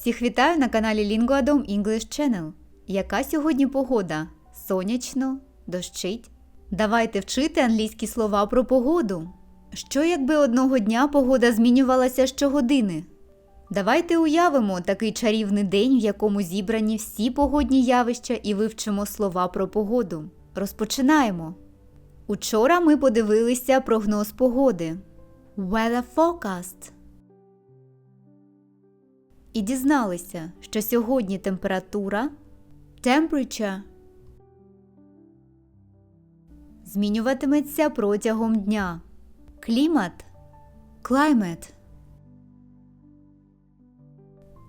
Всіх вітаю на каналі Linguadom English Channel. Яка сьогодні погода? Сонячно, дощить. Давайте вчити англійські слова про погоду. Що якби одного дня погода змінювалася щогодини? Давайте уявимо такий чарівний день, в якому зібрані всі погодні явища і вивчимо слова про погоду. Розпочинаємо. Учора ми подивилися прогноз погоди. Weather forecast. І дізналися, що сьогодні температура temperature змінюватиметься протягом дня. Клімат climate.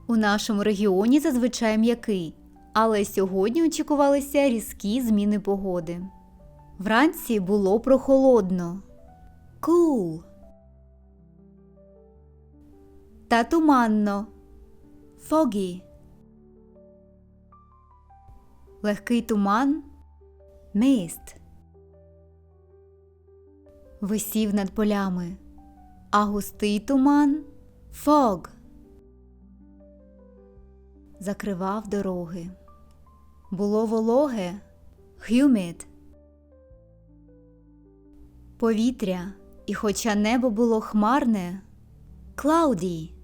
У нашому регіоні зазвичай м'який, але сьогодні очікувалися різкі зміни погоди. Вранці було прохолодно. Cool. Та туманно. Foggy. Легкий туман. Mist. Висів над полями. А густий туман. Fog. Закривав дороги. Було вологе. Humid. Повітря. І хоча небо було хмарне. Cloudy.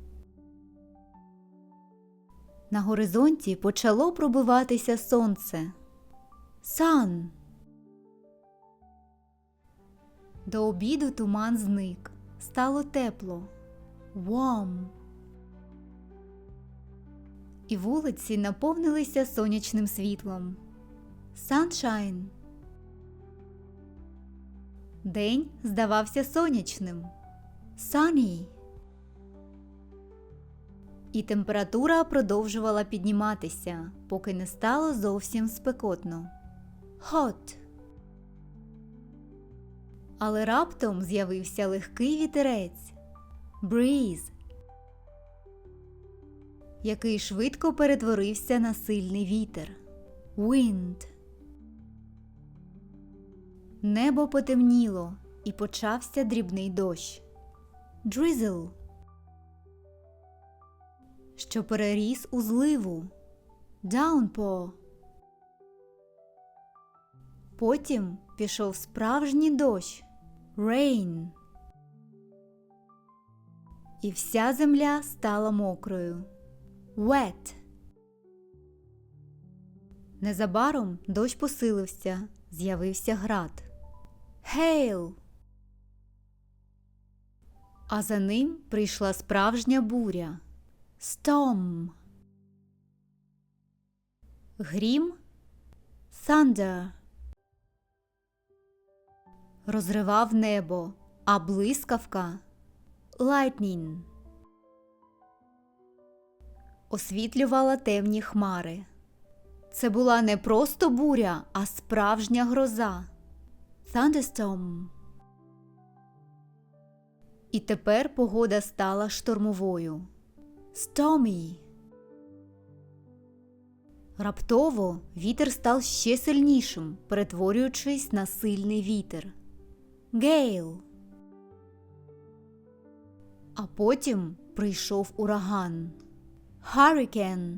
На горизонті почало пробиватися сонце. Sun. До обіду туман зник. Стало тепло. Warm. І вулиці наповнилися сонячним світлом. Sunshine. День здавався сонячним. Sunny. І температура продовжувала підніматися, поки не стало зовсім спекотно. Hot. Але раптом з'явився легкий вітерець Breeze, який швидко перетворився на сильний вітер Wind. Небо потемніло і почався дрібний дощ Drizzle що переріс у зливу Downpour. Потім пішов справжній дощ Rain. І вся земля стала мокрою Wet. Незабаром дощ посилився, з'явився град Hail. А за ним прийшла справжня буря Storm. Грім Thunder. Розривав небо, а блискавка Lightning. Освітлювала темні хмари. Це була не просто буря, а справжня гроза. Thunderstorm. І тепер погода стала штормовою. Stormy. Раптово вітер став ще сильнішим, перетворюючись на сильний вітер. Гейл. А потім прийшов ураган. Hurricane.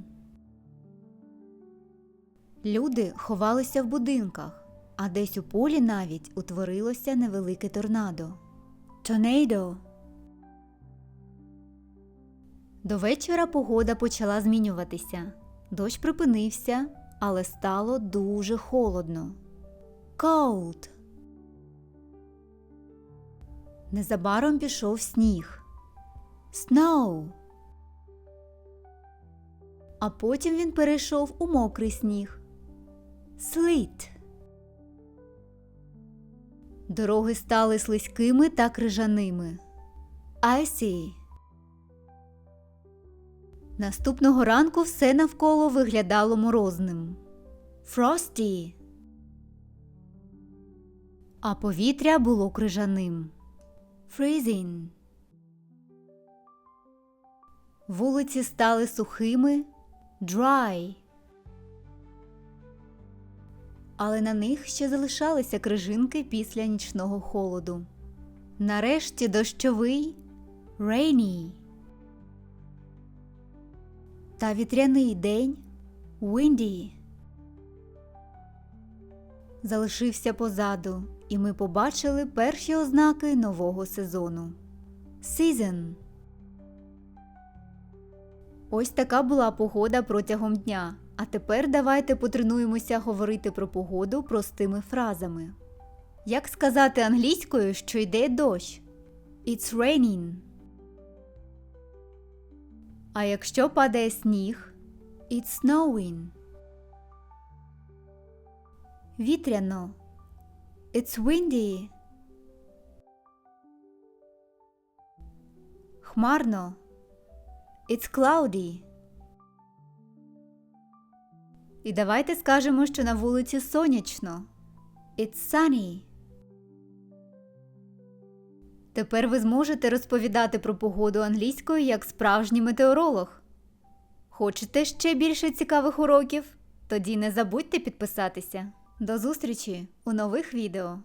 Люди ховалися в будинках, а десь у полі навіть утворилося невелике торнадо. Tornado. До вечора погода почала змінюватися. Дощ припинився, але стало дуже холодно. Cold. Незабаром пішов сніг. Snow. А потім він перейшов у мокрий сніг. Sleet. Дороги стали слизькими та крижаними. Icy. Наступного ранку все навколо виглядало морозним. Frosty. А повітря було крижаним. Freezing. Вулиці стали сухими. Dry. Але на них ще залишалися крижинки після нічного холоду. Нарешті дощовий Rainy. Та вітряний день windy залишився позаду, і ми побачили перші ознаки нового сезону. Season. Ось така була погода протягом дня. А тепер давайте потренуємося говорити про погоду простими фразами. Як сказати англійською, що йде дощ? It's raining. А якщо падає сніг? It's snowing. Вітряно. It's windy. Хмарно. It's cloudy. І давайте скажемо, що на вулиці сонячно. It's sunny. Тепер ви зможете розповідати про погоду англійською як справжній метеоролог. Хочете ще більше цікавих уроків? Тоді не забудьте підписатися. До зустрічі у нових відео!